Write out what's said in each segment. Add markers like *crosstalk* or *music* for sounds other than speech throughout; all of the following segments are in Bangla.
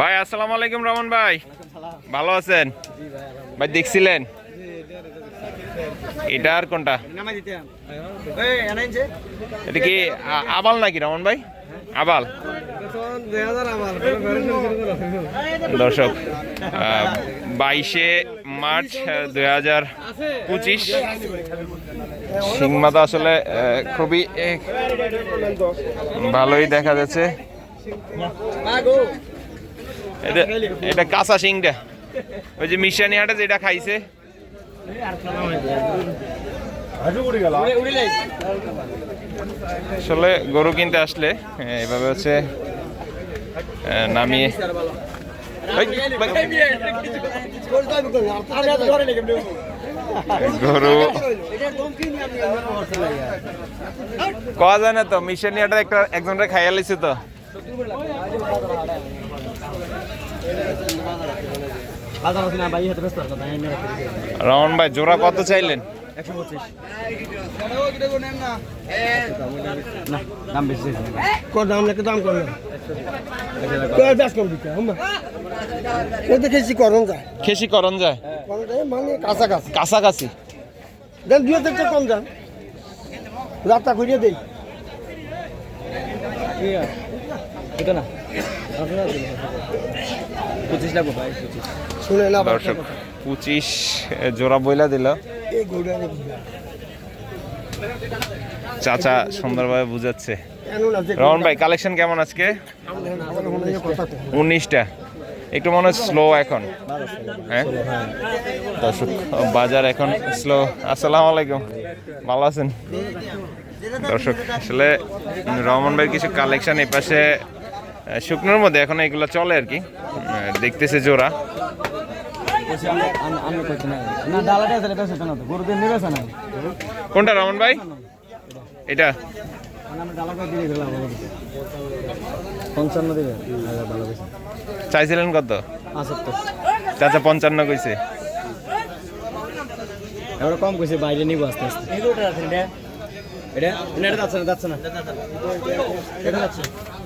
ভাই, আসসালামু আলাইকুম রমন ভাই। ভালো আছেন? ভাই, দেখছিলেন? এটা আর কোনটা? এটা কি আবাল নাকি রমন ভাই? আবাল। দর্শক বাইশে মার্চ দুই হাজার পঁচিশ। সিংমাতা আসলে খুবই ভালোই দেখা যাচ্ছে। এটা এটা কাঁচা সিংটা ওই যে মিশানি হাটে যেটা খাইছে আসলে গরু কিনতে আসলে এভাবে হচ্ছে নামিয়ে গরু কয়া যায় না তো মিশানি হাটে একটা একজনটা খাইয়া লিছে তো রমন ভাই জোড়া কত চাইলেন? খেসি করন যায়। মানে কাছাকাছি। কাছাকাছি। দেন দুই হাজার কম যান রাতটা ঘুরিয়ে দেই। এটা না। পঁচিশ লাগবো ভাই পঁচিশ। শুনে না দর্শক পঁচিশ জোড়া বইলা দিল। চাচা সুন্দরভাবে বুঝাচ্ছে। রমন ভাই কালেকশন কেমন আজকে? উনিশটা। একটু মনে হয় স্লো এখন। হ্যাঁ? দর্শক বাজার এখন স্লো আসসালামু আলাইকুম। ভালো আছেন? দর্শক আসলে রহমান ভাইয়ের কিছু কালেকশন এই পাশে শুকনোর মধ্যে এখন এগুলো চলে আর কি। দেখতেছে জোড়া। কোনটা রহমান ভাই? এটা? চাইছিলেন কত? চাচা পঞ্চান্ন কইছে। এবার কম কইছে বাইরে নিব আস্তে আস্তে এটা? এটা যাচ্ছে না যাচ্ছে না।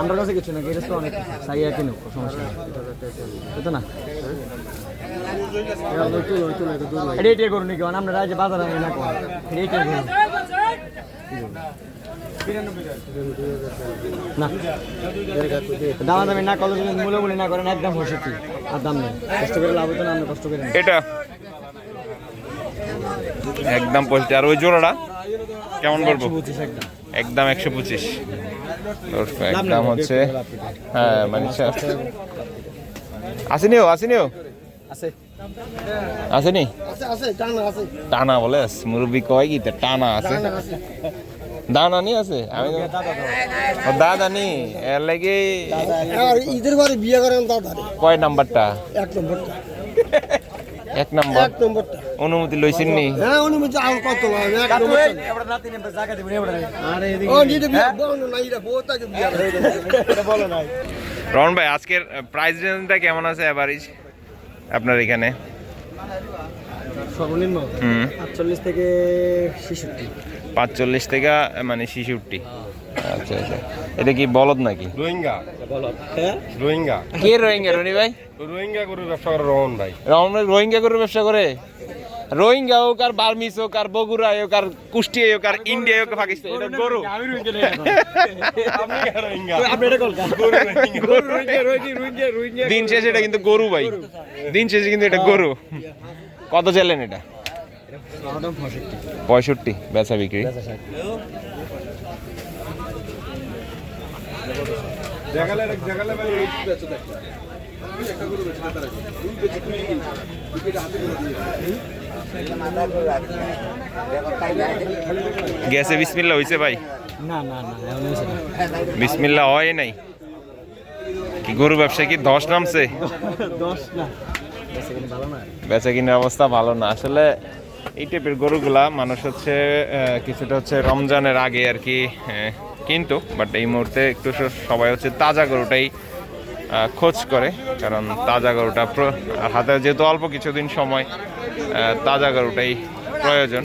আমার কাছে কিছু না গেরেজ তো অনেক সাইয়া কিনো সমস্যা নেই। এটা না? এটা করুন নাকি? আমরা রাজ্যে বাজার আমি না এটা করুন। না। দাম দামি না কত মূল্য মূল্য না করেন একদম আর দাম নেই। কষ্ট করে লাভ হতো না আমরা কষ্ট করে। এটা? একদম পঁচিশ আর ওই জোড়াটা? কেমন একদম। একদম একশো পঁচিশ। একদম হচ্ছে হ্যাঁ মানে আসেনিও আসেনিও? আসেনি? টানা বলে মুরব্বী কয় কি টানা আছে। দানা নি আছে? আমি দাদা নি এর লাগে ঈদের বারে বিয়ে করেন দাদা কয় নাম্বারটা? এক নম্বরটা। *laughs* এক নাম্বার। এক নম্বরটা। অনুমতি লইছেন নি? হ্যাঁ বলছে আর কত লাগে এক নম্বরটা ও নিতে বিয়ে বলো না এটা বউ তাকে বিয়ে করে রহন ভাই আজকের প্রাইস রেঞ্জটা কেমন আছে অ্যাভারেজ আপনার এখানে? সর্বনিম্ন? আটচল্লিশ থেকে ছেষট্টি। পাঁচচল্লিশ থেকে মানে শিশুটি আচ্ছা আচ্ছা। এটা কি বলদ নাকি? রোহিঙ্গা। হ্যাঁ? রোহিঙ্গা। কে রোহিঙ্গা রনি ভাই? রোহিঙ্গা ব্যবসা করে রহন ভাই। রহন ভাই রোহিঙ্গা করে ব্যবসা করে? রোহিঙ্গা হোক আর বার্মিস হোক আর বগুড়া হোক আর কুষ্টিয়া হোক আর ইন্ডিয়া হোক পাকিস্তান এটা গরু আমি রোহিঙ্গা আপনি এটা কল দিন শেষে এটা কিন্তু গরু ভাই। দিন শেষে কিন্তু এটা গরু। কত চাইলেন এটা? পঁয়ষট্টি। বেচা বিক্রি। দেখালে দেখালে ভাই গ্যাসে বিসমিল্লা হয়েছে ভাই? বিসমিল্লা হয় নাই। কি গরু ব্যবসায় কি ধস নামছে? বেচা কিনা অবস্থা ভালো না। আসলে এই টাইপের গরুগুলা মানুষ হচ্ছে কিছুটা হচ্ছে রমজানের আগে আর কি কিন্তু বাট এই মুহূর্তে একটু সবাই হচ্ছে তাজা গরুটাই খোঁজ করে কারণ তাজা গরুটা হাতে যেহেতু অল্প কিছুদিন সময় তাজা গরুটাই প্রয়োজন।